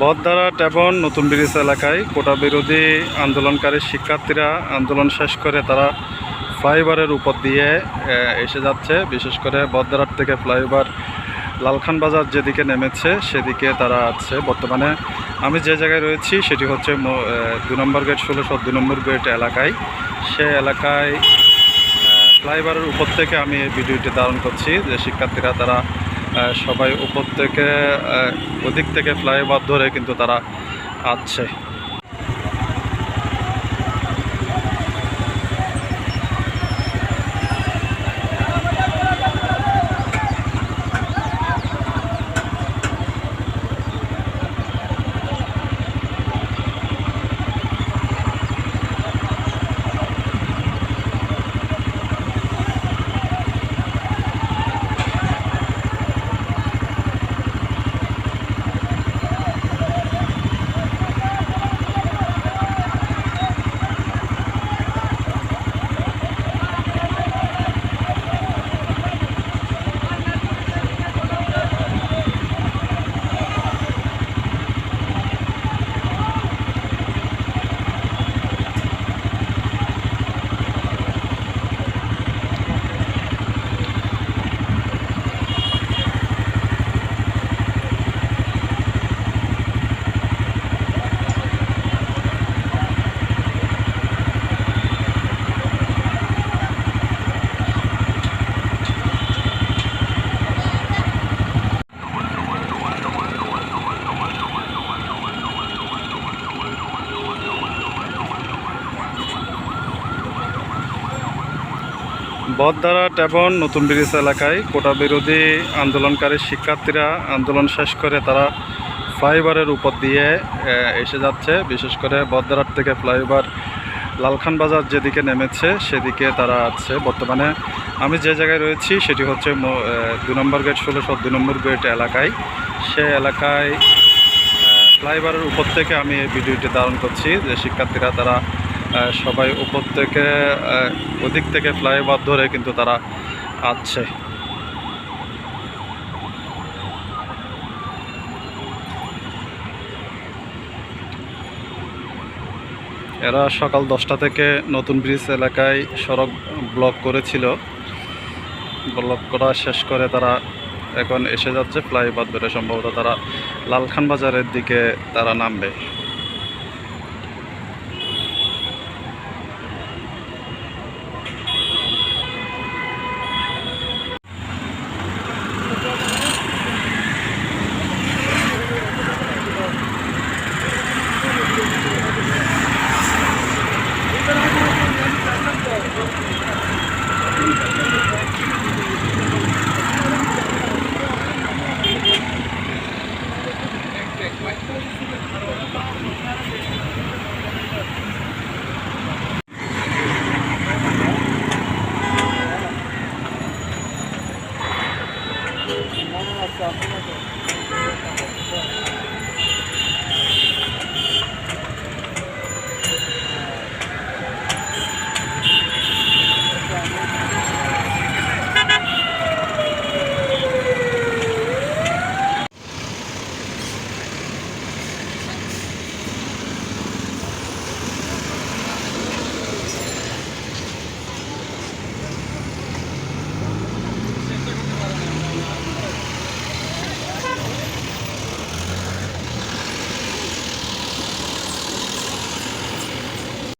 বদদারাট এবং নতুন ব্রিজ এলাকায় কোটা বিরোধী আন্দোলনকারী শিক্ষার্থীরা আন্দোলন শেষ করে তারা ফ্লাইওভারের উপর দিয়ে এসে যাচ্ছে। বিশেষ করে বদদারাট থেকে ফ্লাইওভার লালখান বাজার যেদিকে নেমেছে, সেদিকে তারা আছে। বর্তমানে আমি যে জায়গায় রয়েছি, সেটি হচ্ছে দু নম্বর গেট ষোলোশো দু নম্বর গেট এলাকায়। সে এলাকায় ফ্লাইওভারের উপর থেকে আমি এই ভিডিওটি ধারণ করছি যে শিক্ষার্থীরা তারা সবাই উপর থেকে ওদিক থেকে ফ্লাইওভার ধরে কিন্তু তারা আসছে বদদারাট এবং নতুন ব্রিজ এলাকায় কোটা বিরোধী আন্দোলনকারী শিক্ষার্থীরা আন্দোলন শেষ করে তারা ফ্লাইওভারের উপর দিয়ে এসে যাচ্ছে। বিশেষ করে বদদারাট থেকে ফ্লাইওভার লালখান বাজার যেদিকে নেমেছে, সেদিকে তারা আছে। বর্তমানে আমি যে জায়গায় রয়েছি, সেটি হচ্ছে দু নম্বর গেট ষোলোশো দু নম্বর গেট এলাকায়। সে এলাকায় ফ্লাইওভারের উপর থেকে আমি এই ভিডিওটি ধারণ করছি যে শিক্ষার্থীরা তারা সবাই উপর থেকে ওদিক থেকে ফ্লাইওভার ধরে কিন্তু তারা আসছে এরা সকাল দশটা থেকে নতুন ব্রিজ এলাকায় সড়ক ব্লক করেছিল। ব্লক করা শেষ করে তারা এখন এসে যাচ্ছে, ফ্লাইওভার ধরে। সম্ভবত তারা লালখান বাজারের দিকে তারা নামবে। Thank you.